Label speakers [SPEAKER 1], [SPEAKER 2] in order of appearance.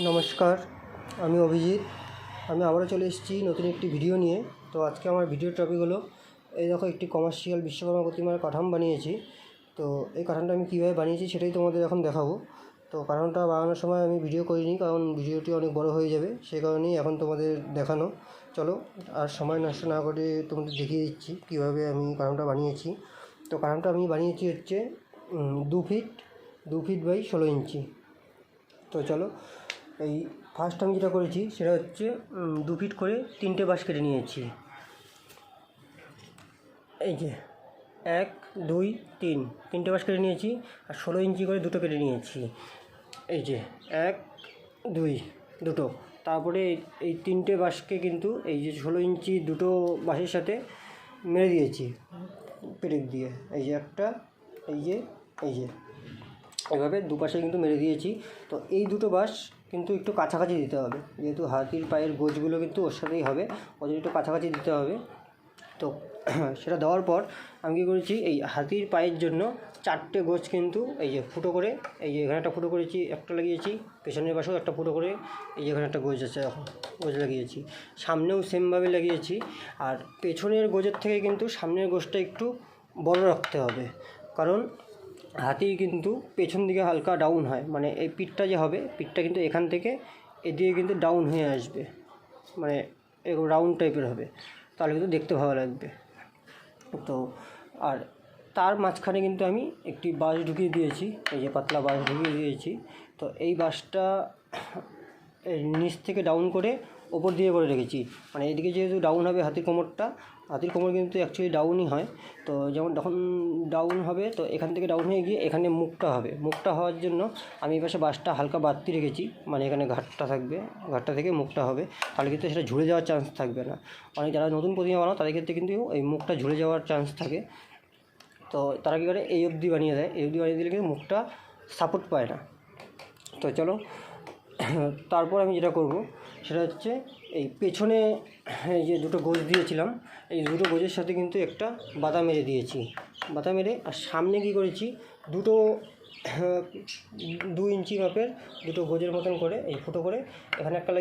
[SPEAKER 1] নমস্কার, আমি অভিজিৎ। আমি আবারও চলে এসেছি নতুন একটি ভিডিও নিয়ে। তো আজকে আমার ভিডিওর টপিক হলো, এই দেখো একটি কমার্শিয়াল বিশ্বকর্মা প্রতিমার কাঠাম বানিয়েছি। তো এই কাঠামটা আমি কীভাবে বানিয়েছি সেটাই তোমাদের এখন দেখাবো। তো কাঠামটা বানানোর সময় আমি ভিডিও করিনি, কারণ ভিডিওটি অনেক বড় হয়ে যাবে সেই কারণেই এখন তোমাদের দেখানো। চলো, আর সময় নষ্ট না করে তোমাদের দেখিয়ে দিচ্ছি কীভাবে আমি কাঠামটা বানিয়েছি। তো কাঠামটা আমি বানিয়েছি হচ্ছে দু ফিট দু ফিট বাই ষোলো ইঞ্চি। তো চলো এই ফার্স্ট আমি যেটা করেছি সেটা হচ্ছে দু ফিট করে তিনটে বাঁশ কেটে নিয়েছি। এই যে, এক, দুই, তিন, তিনটে বাঁশ কেটে নিয়েছি আর ষোলো ইঞ্চি করে দুটো কেটে নিয়েছি। এই যে, এক, দুই, দুটো। তারপরে এই- তিনটে বাঁশকে কিন্তু এই যে ষোলো ইঞ্চি দুটো বাঁশের সাথে মেরে দিয়েছি, পেরেক দিয়ে। এই যে একটা, এই যে এই যে। এভাবে দুপাশে কিন্তু মেরে দিয়েছি। তো এই দুটো বাঁশ কিন্তু একটু কাছাকাছি দিতে হবে। যেহেতু হাতির পায়ের গোছগুলো কিন্তু ওর সাথেই হবে জন্য একটু কাছাকাছি দিতে হবে। তো সেটা দেওয়ার পর আমি কী করেছি, এই হাতির পায়ের জন্য চারটে গোছ কিন্তু এই যে ফুটো করে, এই যে এখানে একটা ফুটো করেছি, একটা লাগিয়েছি, পেছনের পাশেও একটা ফুটো করে, এই যে এখানে একটা গোছ আছে, এখন গোছ লাগিয়েছি। সামনেও সেমভাবে লাগিয়েছি, আর পেছনের গোজের থেকে কিন্তু সামনের গোছটা একটু বড় রাখতে হবে। কারণ হাতির কিন্তু পেছন দিকে হালকা ডাউন হয়। মানে এই পিঠটা যে হবে, পিঠটা কিন্তু এখান থেকে এদিকে কিন্তু ডাউন হয়ে আসবে। মানে এরকম রাউন্ড টাইপের হবে। তাহলে কিন্তু দেখতে ভালো লাগবে। তো আর তার মাঝখানে কিন্তু আমি একটি বাস ঢুকিয়ে দিয়েছি। এই যে পাতলা বাস ঢুকিয়ে দিয়েছি। তো এই বাসটা নিচ থেকে ডাউন করে ওপর দিয়ে করে রেখেছি। মানে এদিকে যেহেতু ডাউন হবে হাতির কোমরটা, হাতির কোমর কিন্তু অ্যাকচুয়ালি ডাউনই হয়। তো যেমন যখন ডাউন হবে, তো এখান থেকে ডাউন হয়ে গিয়ে এখানে মুখটা হবে। মুখটা হওয়ার জন্য আমি এই পাশে বাসটা হালকা বাড়তি রেখেছি। মানে এখানে ঘাটটা থাকবে, ঘাটটা থেকে মুখটা হবে। তাহলে কিন্তু সেটা ঝুলে যাওয়ার চান্স থাকবে না। অনেক যারা নতুন প্রতিমা বানাও, তাদের ক্ষেত্রে কিন্তু এই মুখটা ঝুলে যাওয়ার চান্স থাকে। তো তারা কী করে? এই অবধি বানিয়ে দেয়। এই অবধি বানিয়ে দিলে কিন্তু মুখটা সাপোর্ট পায় না। তো চলো, তারপর আমি যেটা করব সেটা হচ্ছে এই পেছনে এই যে দুটো গোজ দিয়েছিলাম, এই দুটো গোজের সাথে কিন্তু একটা বাদাম মেরে দিয়েছি। বাদাম মেরে আর সামনে কি করেছি, দুটো দু ইঞ্চি মাপের দুটো গোজের মতন করে, এই ফুটো করে এখানে একটা লাগিয়ে